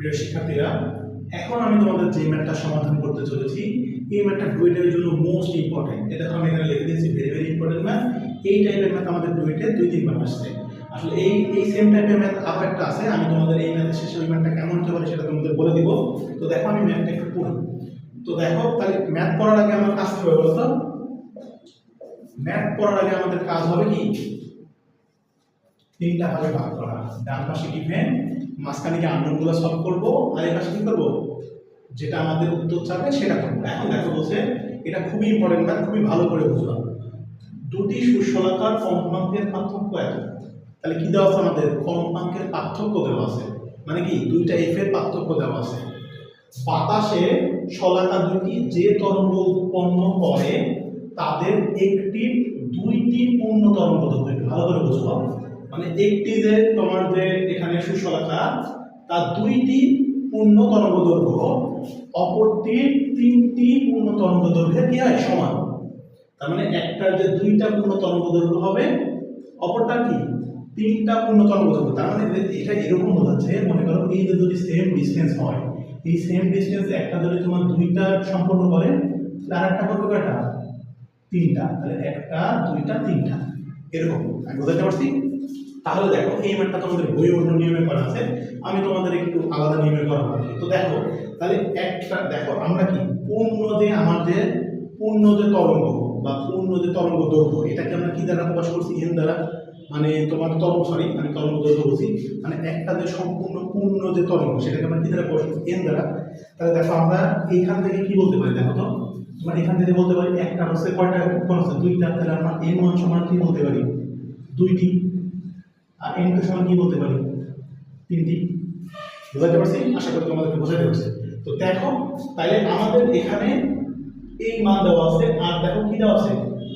প্রিয় শিক্ষার্থীরা, এখন আমি তোমাদের যে ম্যাথটা সমাধান করতে চলেছি, এই ম্যাথটা ডুয়েটের জন্য মোস্ট ইম্পর্টেন্ট এটা আমি এখানে লিখে দিয়েছি ভেরি ভেরি ইম্পর্টেন্ট ম্যাথ এই টাইপের ম্যাথ আমাদের ডুয়েটে দুই, তিনবার আসছে। আসলে এই এই সেম টাইপের ম্যাথ আবার একটা আছে, আমি তোমাদের এই ম্যাথের শেষে ওই ম্যাথটা কেমন হতে পারে সেটা তোমাদের বলে দিব। তো দেখো আমি ম্যাথটা একটু পড়ি। তো দেখো, তাহলে ম্যাথ পড়ার আগে আমার কাজ কি হবে বলো তো ম্যাথ পড়ার আগে আমাদের কাজ হবে কি? তিনটা ভাগে ভাগ করা। ডান পাশে গিভেন মাঝখানে কি আন্দোলনগুলো সলভ করব, আর পাশে কি করব। যেটা আমাদের উত্তর চাবে সেটা করব। এখন দেখো বলছে, এটা খুবই ইম্পর্টেন্ট ম্যাথ খুবই ভালো করে বুঝবা। দুটি সুষলাকার কম্পাঙ্কের পার্থক্য এত। তাহলে কি দেওয়া আছে আমাদের? কম্পাঙ্কের পার্থক্য দেওয়া আছে। মানে কি? দুইটা এফ এর পার্থক্য দেওয়া আছে। বাতাসে শলাকা দুটি যে তরঙ্গ উৎপন্ন করে, তাদের একটি, দুইটি পূর্ণ তরঙ্গ দৈর্ঘ্য। ভালো করে বুঝব। মানে একটি যে তোমার যে এখানে সুশলাকা তার দুইটি পূর্ণ তরঙ্গ দৈর্ঘ্য অপরটি তিনটি পূর্ণ তরঙ্গ দৈর্ঘ্যের কি হয়? সমান। তার মানে একটার যে দুইটা পূর্ণ তরঙ্গ দৈর্ঘ্য হবে, অপরটা কি? তিনটা পূর্ণ তরঙ্গ দৈর্ঘ্য তার মানে এটা এরকম বোঝাচ্ছে, মনে করো এই যে যদি সেম ডিস্টেন্স হয়, এই সেম ডিস্টেন্স একটা যদি তোমার দুইটা সম্পূর্ণ করে আর একটা করবে কয়টা? তিনটা। তাহলে একটা, দুইটা, তিনটা। এরকম। আমি বোঝাতে পারছি? তাহলে দেখো, এই ম্যাটটা তোমাদের বই অন্য নিয়মে করা আছে, আমি তোমাদের একটু আলাদা নিয়মে করা হয়েছে তো দেখো, তাহলে একটা, দেখো, আমরা কি পূর্ণ আমাদের পূর্ণ যে তরঙ্গ বা পূর্ণ যে তরঙ্গ দৈর্ঘ্য, এটাকে আমরা কি দ্বারা প্রকাশ করছি? এন দ্বারা। মানে তোমার তরঙ্গ সরি আমি তরঙ্গ দৈর্ঘ্য বলছি। মানে একটা যে সম্পূর্ণ পূর্ণ যে তরঙ্গ, সেটাকে আমরা কি দ্বারা প্রকাশ করছি? এন দ্বারা। তাহলে দেখো, আমরা এইখান থেকে কি বলতে পারি? দেখো তো, তোমার এখান থেকে বলতে পারি, একটা হচ্ছে কয়টা কোন হচ্ছে দুইটা, তাহলে আমরা এন ওয়ান সমান কি বলতে পারি? দুইটি। আর এন টু সমান কি বলতে পারি? তিনটি। বোঝাতে পারছি? আশা করি তোমাদেরকে বোঝাতে পারছি। তো দেখো তাহলে আমাদের এখানে এই মান দেওয়া আছে, আর দেখো কি দেওয়া আছে?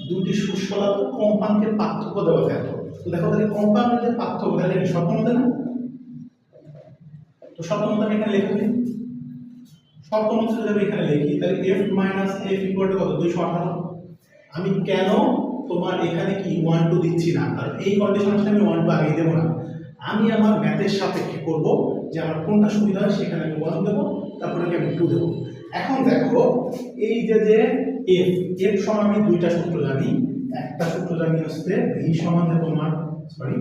দুটি সুস্বলা কম্পাঙ্কের পার্থক্য দেওয়া এত। তো দেখো তাহলে কম্পাঙ্কের পার্থক্য, তাহলে কি মধ্যে না? তো মধ্যে আমি এখানে লিখে দিই। মধ্যে যদি আমি এখানে লিখি, তাহলে F minus F equal to কত? দুইশো আঠারো। আমি কেন তোমার এখানে কি ওয়ান টু দিচ্ছি না? কারণ এই কন্ডিশন আসলে আমি ওয়ান টু আগেই দেবো না। আমি আমার ম্যাথের সাপেক্ষে করব যে আমার কোনটা সুবিধা হয় সেখানে আমি ওয়ান দেবো, তারপরে আমি টু দেবো। এখন দেখো, এই যে যে এফ এফ সমান আমি দুইটা সূত্র জানি। একটা সূত্র জানি হচ্ছে ভি সমান তোমার সরি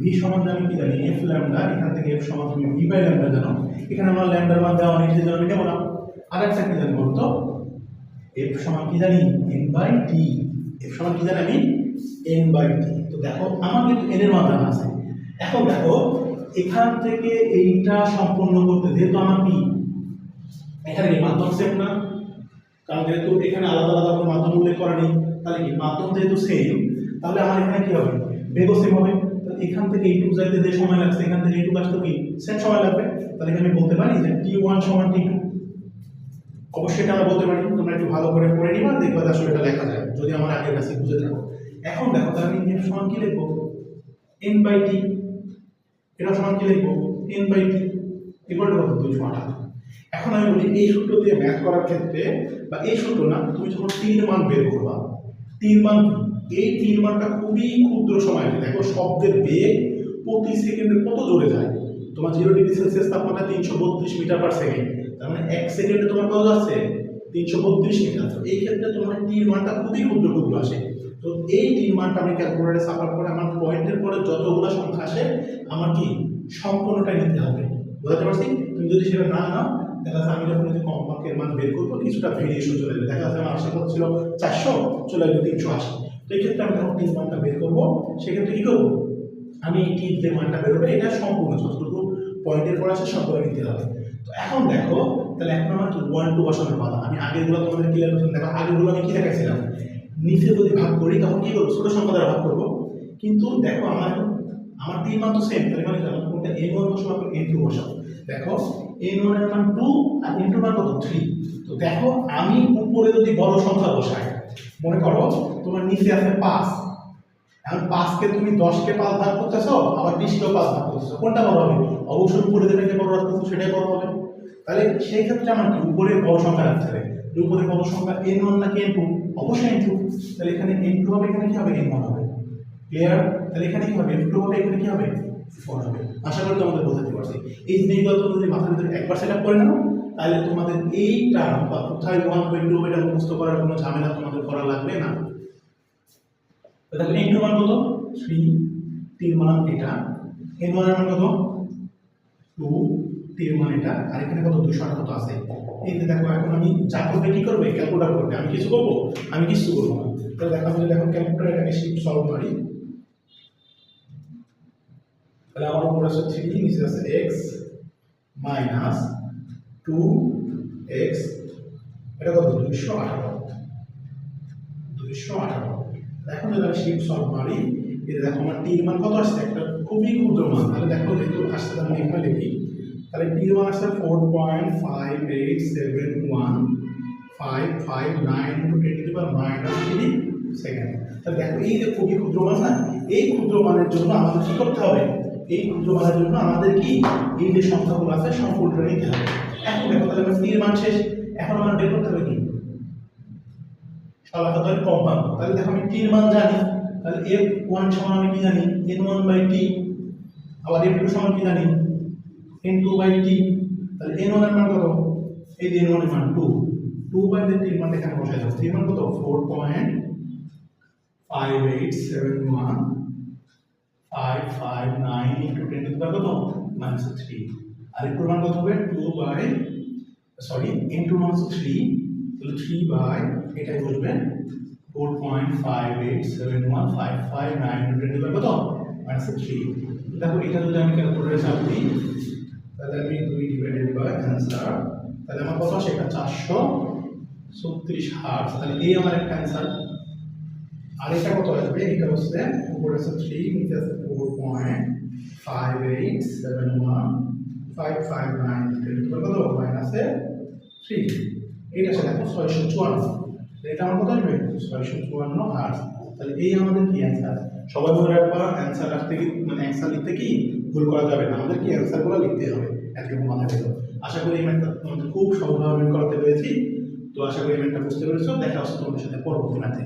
ভি সমান জানি কি জানি এফ ল্যামডা এখান থেকে এফ সমান তুমি ভি বাই ল্যামডা জানো। এখানে আমার ল্যামডার মান দেওয়া নেই সেজন্য আমি নেব না। আর একটা কি জানি বলতো? এফ সমান কি জানি? এন বাই টি এফ সমান কি জানি আমি? এন বাই টি তো দেখো, আমার কিন্তু এন এর জানা আছে। এখন দেখো, এখান থেকে এইটা সম্পূর্ণ করতে যেহেতু আমার কি? এখানে কি মাধ্যম সেম না? কারণ যেহেতু এখানে আলাদা আলাদা কোনো মাধ্যম উল্লেখ করা নেই, তাহলে কি মাধ্যম যেহেতু সেম তাহলে আমার এখানে কি হবে? বেগও সেম হবে। এখান থেকে এইটুকু যাইতে যে সময় লাগছে, এখান থেকে এইটুকু আসতে কি? সেম সময় লাগবে। তাহলে এখানে বলতে পারি যে টি ওয়ান সমান টি টু অবশ্যই এটা আমরা বলতে পারি, তোমরা একটু ভালো করে পড়ে নিবা, দেখবা আসলে এটা লেখা যায়, যদি আমার আগের কাছে বুঝে থাকো। এখন দেখো, তাহলে এর সমান কি লিখব? এন বাই টি এটা সমান কি লিখব? N by T equal to কত? দুইশো আঠারো। এখন আমি বলি, এই সূত্র দিয়ে ম্যাথ করার ক্ষেত্রে, বা এই সূত্র না, তুমি যখন তিন মান বের করবা, তিন মান এই তিন মানটা খুবই ক্ষুদ্র সময় দেখো, শব্দের বেগ প্রতি সেকেন্ডে কত জোরে যায়? তোমার জিরো ডিগ্রি সেলসিয়াস তাপমাত্রা তিনশো বত্রিশ মিটার পার সেকেন্ড তার মানে এক সেকেন্ডে তোমার কত যাচ্ছে তিনশো বত্রিশ মিটার। তো এই ক্ষেত্রে তোমার তিন মানটা খুবই ক্ষুদ্র ক্ষুদ্র আসে। তো এই তিন মানটা আমি ক্যালকুলেটারে সাফার করে আমার পয়েন্টের পরে যতগুলো সংখ্যা আসে, আমার কি সম্পূর্ণটাই নিতে হবে। বুঝতে পারছি? তুমি যদি সেটা না নাও, দেখা যাচ্ছে আমি যখন যদি কম্পাঙ্কের মান বের করব, কিছুটা ভেরিয়েশন চলে যাবে দেখা যাচ্ছে আমার আশা কত চারশো, চলে আসবে তিনশো আশি। তো এই ক্ষেত্রে আমি যখন তিন মানটা বের করব, সেক্ষেত্রে কী করব? আমি টিপ যে মানটা বেরোবে এটা সম্পূর্ণ যতটুকু পয়েন্টের পর আসে সবগুলো নিতে হবে। তো এখন দেখো, তাহলে এখন আমার কি ওয়ান টু বসানোর পালা আমি আগেরগুলো তোমাদের ক্লিয়ার করছিলাম, দেখো, আগেরগুলো আমি কি দেখাইছিলাম? নিচে যদি ভাগ করি, তখন কি করব? ছোটো সংখ্যা দ্বারা ভাগ করব। কিন্তু দেখো, আমার আমার তিন মান তো সেম তাহলে মানে জানো? কোনটা এন ওয়ান বসাবো এন টু বসাবো? দেখো এন ওয়ানের মান টু আর এন টু মান কত? থ্রি তো দেখো, আমি উপরে যদি বড় সংখ্যা বসাই, মনে করো, তোমার নিচে আছে পাঁচ। এখন পাঁচকে তুমি দশকে পাঁচ ভাগ করতেছো, আবার বিশকেও পাঁচ ভাগ করতেছো। কোনটা বড় হবে? অবশ্যই উপরে যেটাকে বড় রাখতেছো সেটাই বড় হবে। তাহলে সেই ক্ষেত্রে আমার কি? উপরে বড় সংখ্যা রাখতে হবে। উপরে বড় সংখ্যা এন ওয়ান নাকি এন টু অবশ্যই এন টু তাহলে এখানে এন টু হবে, এখানে কি হবে? এন ওয়ান হবে। ক্লিয়ার তাহলে এখানে কি হবে? এন টু হবে, এখানে কি হবে? ফোর হবে। আশা করি তোমাদের বোঝাতে পারছি। এই জিনিসগুলো তোমরা যদি মাথার ভিতরে একবার সেট আপ করে নাও, তাহলে তোমাদের এই টার্ম বা কোথায় ওয়ান বাই টু এটা মুখস্থ করার কোনো ঝামেলা তোমাদের করা লাগবে না। তো দেখো এন মান কত? থ্রি তিন মান এটা। ওয়ানের মান কত? টু তিন মান এটা। আর এখানে কত? দুশো আঠারো আছে। এই যে দেখো, এখন আমি যা করবে, কি করবে? ক্যালকুলেটার করবে। আমি কিছু করব? আমি কিছু করব না। তাহলে দেখো, আমি যদি এখন ক্যালকুলেটার এটাকে শিফট সলভ করি, তাহলে আমার উপর আছে থ্রি নিচে আছে এক্স মাইনাস টু এক্স এটা কত? দুইশো আঠারো। দুইশো আঠারো। এখন যদি আমি শিফট সলভ মারি এটা দেখো আমার টির মান কত আসছে? একটা খুবই ক্ষুদ্র মান। তাহলে দেখো যেহেতু আসছে আমি এখানে লিখি। তাহলে টির মান আসছে four point five eight seven one five five nine to ten to minus three second তাহলে দেখো, এই যে খুবই ক্ষুদ্র মান না এই ক্ষুদ্র মানের জন্য আমাদের কি করতে হবে? এই ক্ষুদ্র মানের জন্য আমাদের কি? এই যে সংখ্যাগুলো আছে সম্পূর্ণ নিতে হবে। এখন দেখো, তাহলে আমার টির মান শেষ। এখন আমার বের করতে হবে কি? ধরে কম্পাউন্ড তাহলে দেখো আমি টির মান জানি। তাহলে এফ ওয়ান সমান আমি কি জানি? এন ওয়ান বাই টি আবার এফ টু সমান কি জানি? এন টু বাই টি তাহলে এন ওয়ানের মান কত? এই এন ওয়ানের মান টু টু বাই দিয়ে টির মান এখানে বসাই দাও। টির মান কত? Four point five eight seven one five five nine into ten to কত? মাইনাস থ্রি আর এর মান কত হবে? Two by sorry into minus three তাহলে থ্রি বাই এটাই বসবে four point five eight seven one five five nine twenty কত? মাইনাস থ্রি দেখো, এটা যদি আমি ক্যালকুলেটারে চাপ দিই, তাহলে আমি দুই ডিভাইডেড বাই অ্যান্সার তাহলে আমার কত আসে? এটা চারশো ছত্রিশ হার্টস তাহলে এই আমার একটা অ্যান্সার আর এটা কত আসবে? এটা হচ্ছে, উপরে আছে থ্রি নিচে আছে four point five eight seven one five five nine কত? মাইনাসে থ্রি এটা সে দেখো ছয়শো চুয়ান্ন। এটা আমার কত আসবে? ছয়শো চুয়ান্ন হার্স তাহলে এই আমাদের কি অ্যান্সার সবাই মনে রাখবা অ্যান্সার রাখতে মানে অ্যান্সার লিখতে কি ভুল করা যাবে না? আমাদের কি অ্যান্সারগুলো লিখতে হবে একদম মাথায় রেখো আশা করি এই তোমাদের খুব সহজভাবে করাতে পেরেছি। তো আশা করি ম্যাথটা বুঝতে পেরেছ। দেখা হচ্ছে তোমাদের সাথে পরবর্তী ম্যাথে